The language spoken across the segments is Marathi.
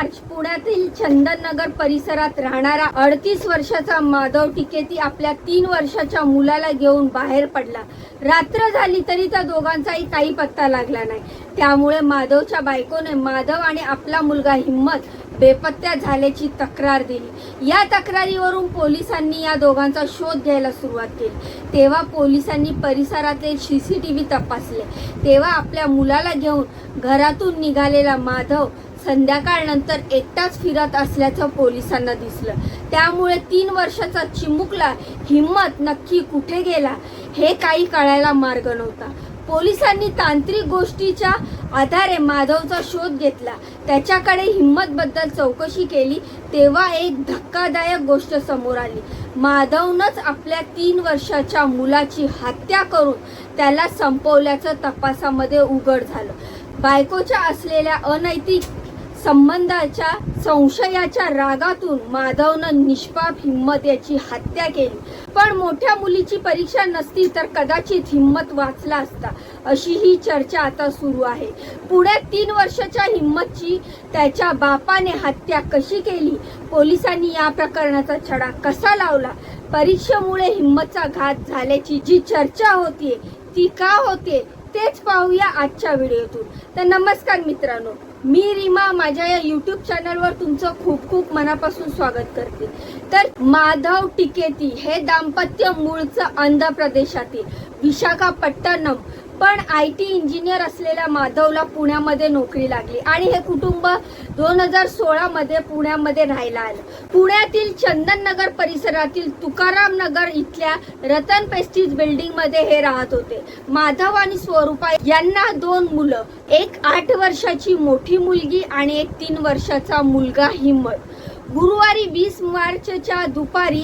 मार्च पुण्यातील चंदननगर परिसरात राहणारा अडतीस वर्षाचा माधव टिकेती आपल्या तीन वर्षाच्या मुलाला घेऊन बाहेर पडला. रात्र झाली तरी त्या दोघांचाही काही पत्ता लागला नाही. त्यामुळे माधवच्या बायकोने माधव आणि आपला मुलगा हिम्मत बेपत्त्या झाल्याची तक्रार दिली. या तक्रारीवरून पोलिसांनी या दोघांचा शोध घ्यायला सुरुवात केली. तेव्हा पोलिसांनी परिसरातले व्ही तपासले. तेव्हा आपल्या मुलाला घेऊन घरातून निघालेला माधव संध्याकाळनंतर एकटाच फिरत असल्याचं पोलिसांना दिसलं. त्यामुळे तीन वर्षाचा चिमुकला हिम्मत नक्की कुठे गेला हे काही कळायला मार्ग नव्हता. पोलिसांनी तांत्रिक गोष्टीच्या आधारे माधवचा शोध घेतला. त्याच्याकडे हिम्मतबद्दल चौकशी केली तेव्हा एक धक्कादायक गोष्ट समोर आली. माधवनंच आपल्या तीन वर्षाच्या मुलाची हत्या करून त्याला संपवल्याचं तपासामध्ये उघड झालं. बायकोच्या असलेल्या अनैतिक संबंधाच्या संशयाच्या रागातून माधवनं निष्पाप हिम्मत याची हत्या केली. पण मोठ्या मुलीची परीक्षा नसती तर कदाचित हिम्मत वाचला असता. अशी ही चर्चा आता सुरू आहे. पुढे तीन वर्षाच्या हिम्मतची त्याच्या बापाने हत्या कशी केली? पोलिसांनी या प्रकरणाचा छडा कसा लावला? परीक्षेमुळे हिम्मतचा घात झाल्याची जी चर्चा होतीये ती का होते तेच पाहूया आजच्या व्हिडिओतून. तर नमस्कार मित्रांनो. मी रीमा माझ्या या युट्यूब चॅनलवर तुमचं खूप खूप मनापासून स्वागत करते. तर माधव टिकेती हे दाम्पत्य मूळचं आंध्र प्रदेशातील विशाखापट्टणम पण आय टी इंजिनियर असलेल्या माधवला पुण्यामध्ये नोकरी लागली. आणि हे कुटुंब दोन हजार सोळामध्ये पुण्यामध्ये राहायला आलं. पुण्यातील चंदननगर परिसरातील तुकाराम नगर इथल्या रतन पेस्टीज बिल्डिंगमध्ये हे राहत होते. माधव आणि स्वरूपा यांना दोन मुलं एक आठ वर्षाची मोठी मुलगी आणि एक तीन वर्षाचा मुलगा हिम्मत. गुरुवारी वीस मार्चच्या दुपारी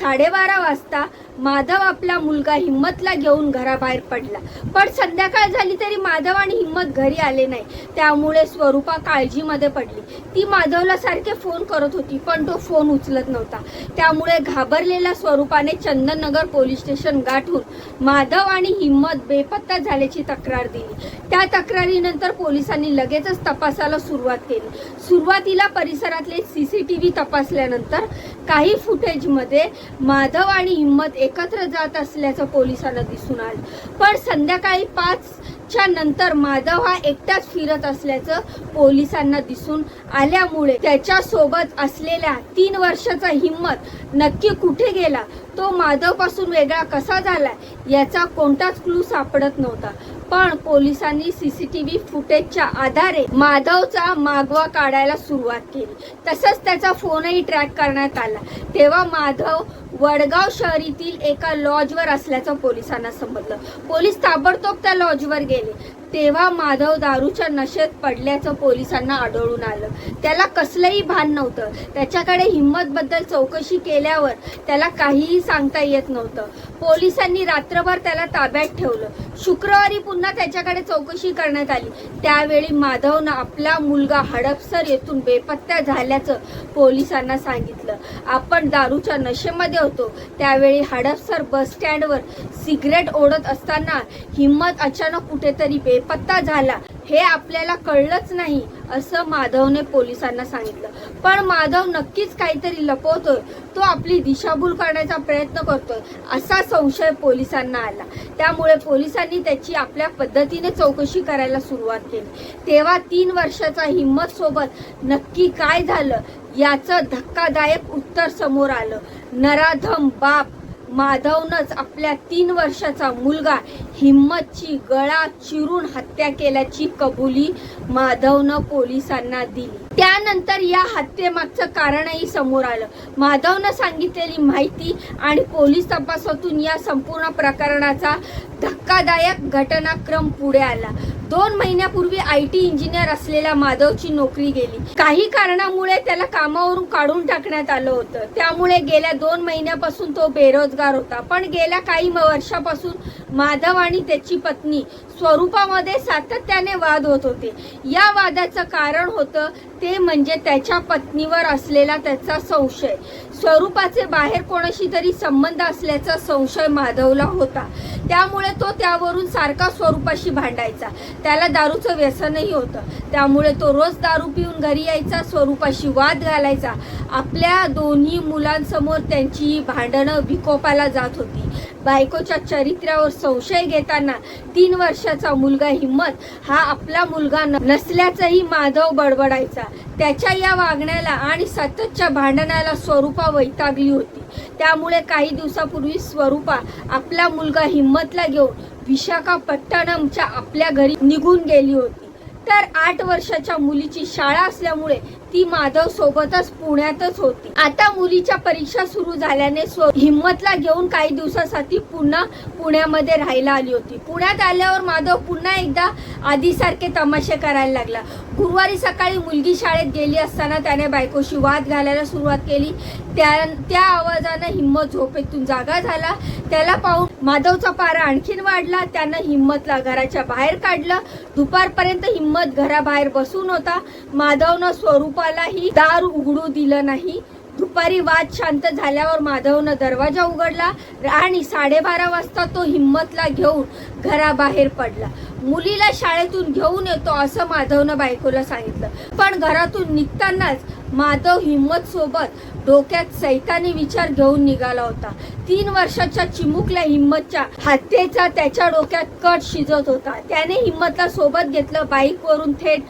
साडेबारा वाजता माधव आपला मुलगा हिम्मतला घेऊन घराबाहेर पडला. पण संध्याकाळ झाली तरी माधव आणि हिम्मत घरी आले नाही. त्यामुळे स्वरूपा काळजीमध्ये पडली. ती माधवला सारखे फोन करत होती पण तो फोन उचलत नव्हता. त्यामुळे घाबरलेल्या स्वरूपाने चंदननगर पोलीस स्टेशन गाठून माधव आणि हिम्मत बेपत्ता झाल्याची तक्रार दिली. त्या तक्रारीनंतर पोलिसांनी लगेचच तपासाला सुरुवात केली. सुरुवातीला परिसरातले सीसीटीव्ही तपासल्यानंतर काही फुटेजमध्ये माधव आणि हिम्मत एकत्र जात असल्याचं पोलिसांना दिसून आलं. पण संध्याकाळी पाचच्या नंतर माधव हा एकटाच फिरत असल्याचं पोलिसांना दिसून आल्यामुळे त्याच्या सोबत असलेल्या तीन वर्षाचा हिम्मत नक्की कुठे गेला? तो माधवपासून वेगळा कसा झाला? याचा कोणताच क्लू सापडत नव्हता. पण पोलिसांनी सीसीटीव्ही फुटेजच्या आधारे माधवचा मागवा काढायला सुरुवात केली. तसंच त्याचा फोनही ट्रॅक करण्यात आला. तेव्हा माधव वडगाव शहरीतील एका लॉजवर असल्याचं पोलिसांना समजलं. पोलीस ताबडतोब त्या लॉजवर गेले. तेव्हा माधव दारूच्या नशेत पडल्याचं पोलिसांना आढळून आलं. त्याला कसलंही भान नव्हतं. त्याच्याकडे हिंमतबद्दल चौकशी केल्यावर त्याला काहीही सांगता येत नव्हतं. पोलिसांनी रात्रभर त्याला ताब्यात ठेवलं. शुक्रवारी पुन्हा त्याच्याकडे चौकशी करण्यात आली. त्यावेळी माधवनं आपला मुलगा हडपसर येथून बेपत्ता झाल्याचं पोलिसांना सांगितलं. आपण दारूच्या नशेमध्ये होतो. त्यावेळी हडपसर बस स्टँडवर सिगरेट ओढत असताना हिम्मत अचानक कुठेतरी बेपत्ता झाला हे आपल्याला कळलंच नाही असं माधवने पोलिसांना सांगितलं. पण माधव नक्कीच काहीतरी लपवतोय तो आपली दिशाभूल करण्याचा प्रयत्न करतोय असा संशय पोलिसांना आला. त्यामुळे पोलिसांनी त्याची आपल्या पद्धतीने चौकशी करायला सुरुवात केली. तेव्हा तीन वर्षाचा हिम्मत सोबत नक्की काय झालं याचं धक्कादायक उत्तर समोर आलं. नराधम बाप माधवनंच आपल्या तीन वर्षाचा मुलगा हिम्मतची गळा चिरून हत्या केल्याची कबुली माधवनं पोलिसांना दिली. त्यानंतर या हत्येमागचं कारणही समोर आलं. माधवनं सांगितलेली माहिती आणि पोलीस तपासातून या संपूर्ण प्रकरणाचा धक्कादायक घटनाक्रम पुढे आला. दोन महिन्यापूर्वी आय टी इंजिनियर असलेल्या माधवची नोकरी गेली. काही कारणामुळे त्याला कामावरून काढून टाकण्यात आलं होतं. त्यामुळे गेल्या दोन महिन्यापासून तो बेरोजगार होता. पण गेल्या काही वर्षापासून माधव आणि त्याची पत्नी स्वरूपामध्ये सातत्याने वाद होत होते. या वादाचं कारण होतं ते म्हणजे त्याच्या पत्नीवर असलेला त्याचा संशय. स्वरूपाचे बाहेर कोणाशी तरी संबंध असल्याचा संशय माधवला होता. त्यामुळे तो त्यावरून सारखा स्वरूपाशी भांडायचा. त्याला दारूचं व्यसनही होतं. त्यामुळे तो रोज दारू पिऊन घरी यायचा स्वरूपाशी वाद घालायचा. आपल्या दोन्ही मुलांसमोर त्यांची भांडणं विकोपाला जात होती. बायकोच्या चरित्र्यावर संशय घेताना तीन वर्षाचा मुलगा हिम्मत हा आपला मुलगा नसल्याचंही माधव बडबडायचा. त्याच्या या वागण्याला आणि सततच्या भांडणाला स्वरूपा वैतागली होती. त्यामुळे काही दिवसापूर्वी स्वरूपा आपला मुलगा हिम्मतला घेऊन विशाखापट्टणमच्या आपल्या घरी निघून गेली होती. तर आठ वर्षाच्या मुलीची शाळा असल्यामुळे ती माधव सोबतच पुण्यातच होती. आता मुलीच्या परीक्षा सुरू झाल्याने स्व हिम्मतला घेऊन काही दिवसासाठी पुन्हा पुण्यामध्ये राहायला आली होती. पुण्यात आल्यावर माधव पुन्हा एकदा आधीसारखे तमाशे करायला लागला. गुरुवारी सकाळी मुलगी शाळेत गेली असताना त्याने बायकोशी वाद घालायला सुरुवात केली. त्या त्या आवाजानं हिम्मत झोपेतून जागा झाला. त्याला पाहून माधवचा पारा आणखीन वाढला. त्यानं हिम्मतला घराच्या बाहेर काढलं. दुपारपर्यंत हिम्मत घराबाहेर बसून होता. माधवनं कोणालाही दार उघडू दिलं नाही. दुपारी वाद शांत झाल्यावर माधवनं दरवाजा उघडला आणि साडेबारा वाजता तो हिंमतला घेऊन घराबाहेर पडला. मुलीला शाळेतून घेऊन येतो असं माधवनं बायकोला सांगितलं. पण घरातून निघतानाच माधव हिम्मत सोबत डोक्यात सैतानी विचार घेऊन निघाला होता. तीन वर्षाच्या चिमुकल्या हिम्मतच्या हत्येचा त्याच्या डोक्यात कट शिजत होता. त्याने हिम्मतला सोबत घेतलं बाईकवरून थेट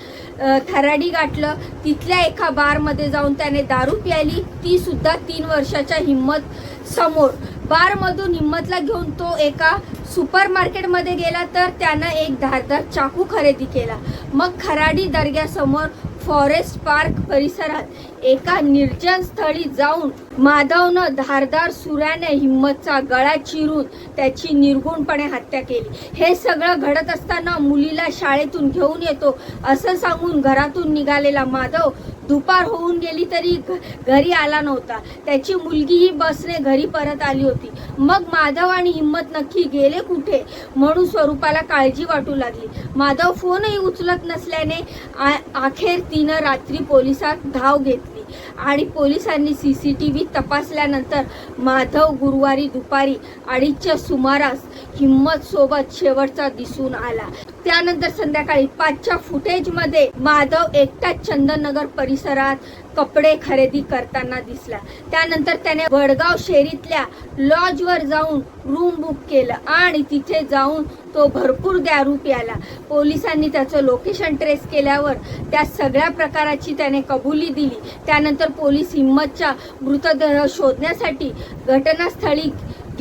थराडी गाठलं. तिथल्या एका बारमध्ये जाऊन त्याने दारू प्यायली. ती सुद्धा तीन वर्षाच्या हिम्मत समोर बारमधून हिंमतला घेऊन तो एका सुपर मार्केटमध्ये गेला तर त्यानं एक धारदार चाकू खरेदी केला. मग खराडी दर्ग्यासमोर फॉरेस्ट पार्क परिसरात एका निर्जन स्थळी जाऊन माधवनं धारदार सुऱ्याने हिम्मतचा गळा चिरून त्याची निर्गुणपणे हत्या केली. हे सगळं घडत असताना मुलीला शाळेतून घेऊन येतो असं सांगून घरातून निघालेला माधव दुपार होऊन गेली तरी घ- घरी आला नव्हता. त्याची मुलगीही बसने घरी परत आली होती. मग माधव आणि हिम्मत नक्की गेले कुठे? म्हणून स्वरूपाला काळजी वाटू लागली. माधव फोनही उचलत नसल्याने आ- अखेर तिनं रात्री पोलिसात धाव घेतली. आणि पोलिसांनी सी सी टी व्ही तपासल्यानंतर माधव गुरुवारी दुपारी अडीचच्या सुमारास हिम्मतसोबत शेवटचा दिसून आला. त्यानंतर संध्याकाळी पाचच्या फुटेजमध्ये माधव एकटाच चंदननगर परिसरात कपडे खरेदी करताना दिसला. त्यानंतर त्याने वडगाव शेरीतल्या लॉजवर जाऊन रूम बुक केलं आणि तिथे जाऊन तो भरपूर दारू प्याला पोलिसांनी त्याचं लोकेशन ट्रेस केल्यावर त्या सगळ्या प्रकाराची त्याने कबुली दिली. त्यानंतर पोलीस हिंमतच्या मृतदेह शोधण्यासाठी घटनास्थळी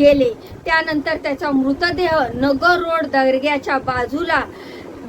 गेले. त्यानंतर त्याचा मृतदेह नगर रोड दर्ग्याच्या बाजूला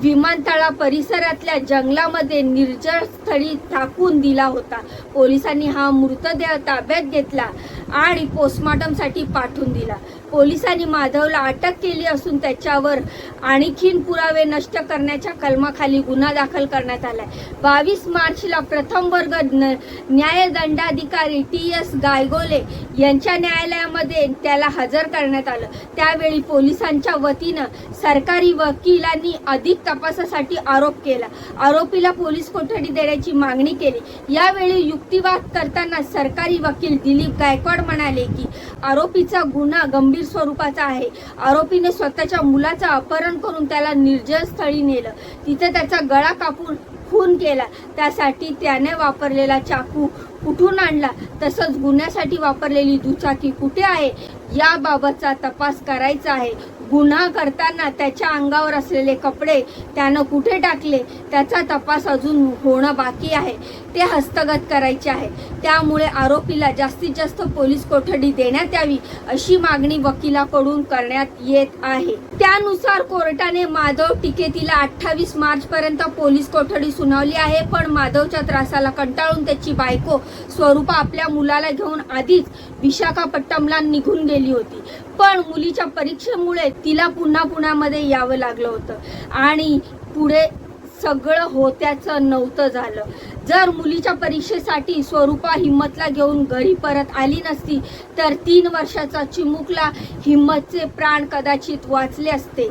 विमानतळा परिसरातल्या जंगलामध्ये निर्जळ स्थळी टाकून दिला होता. पोलिसांनी हा मृतदेह ताब्यात घेतला. आणि पोस्टमॉर्टमसाठी पाठवून दिला. पोलिसांनी माधवला अटक केली असून त्याच्यावर आणखीन पुरावे नष्ट करण्याच्या कलमाखाली गुन्हा दाखल करण्यात आलाय. बावीस मार्चला प्रथम वर्ग न- न्यायदंडाधिकारी टी एस गायगोले यांच्या न्यायालयामध्ये त्याला हजर करण्यात आलं. त्यावेळी पोलिसांच्या वतीनं सरकारी वकिलांनी अधिक तपासासाठी आरोप केला. आरोपीला पोलीस कोठडी देण्याची मागणी केली. यावेळी युक्तिवाद करताना सरकारी वकील दिलीप गायकवाड म्हणाले की आरोपीचा गुन्हा गंभीर स्वरूपाचा आहे. आरोपीने स्वतःच्या मुलाचं अपहरण करून त्याला निर्जन स्थळी नेलं. तिथे त्याचा गळा कापून खून केला. त्यासाठी त्याने वापरलेला चाकू कुठून आणला? तसंच गुन्ह्यासाठी वापरलेली दुचाकी कुठे आहे? याबाबतचा तपास करायचा आहे. गुन्हा करताना त्याच्या अंगावर असलेले कपडे त्यानं कुठे टाकले त्याचा तपास अजून होणं बाकी आहे. ते हस्तगत करायचे आहे. त्यामुळे आरोपीला जास्तीत जास्त पोलीस कोठडी देण्यात यावी अशी मागणी वकिलाकडून करण्यात येत आहे. त्यानुसार कोर्टाने माधव टिकेतीला अठ्ठावीस मार्च पर्यंत पोलीस कोठडी सुनावली आहे पण माधवच्या त्रासाला कंटाळून त्याची बायको स्वरूपा आपल्या मुलाला घेऊन आधीच विशाखापट्टणमला निघून गेली होती. पण मुलीच्या परीक्षेमुळे तिला पुन्हा पुण्यामध्ये यावं लागलं होतं. आणि पुढे सगळं होत्याचं नव्हतं झालं. जर मुलीच्या परीक्षेसाठी स्वरूपा हिम्मतला घेऊन घरी परत आली नसती तर तीन वर्षाचा चिमुकला हिम्मतचे प्राण कदाचित वाचले असते.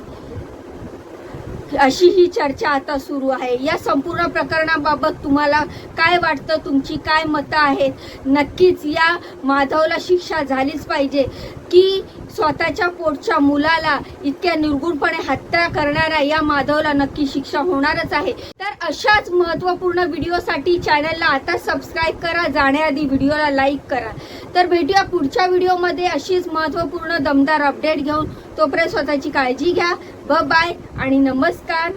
अशी ही चर्चा आता सुरू आहे. या संपूर्ण प्रकरणाबाबत तुम्हाला काय वाटतं? तुमची काय मतं आहेत? नक्कीच या माधवला शिक्षा झालीच पाहिजे की स्वतःच्या पोटच्या मुलाला इतक्या निर्गुणपणे हत्या करणाऱ्या या माधवला नक्की शिक्षा होणारच आहे. तर अशाच महत्त्वपूर्ण व्हिडिओसाठी चॅनलला आता सबस्क्राईब करा जाण्याआधी व्हिडिओला लाईक करा. तर भेटूया पुढच्या व्हिडिओमध्ये अशीच महत्त्वपूर्ण दमदार अपडेट घेऊन. तोपर्यंत स्वतःची काळजी घ्या. ब बाय आणि नमस्कार.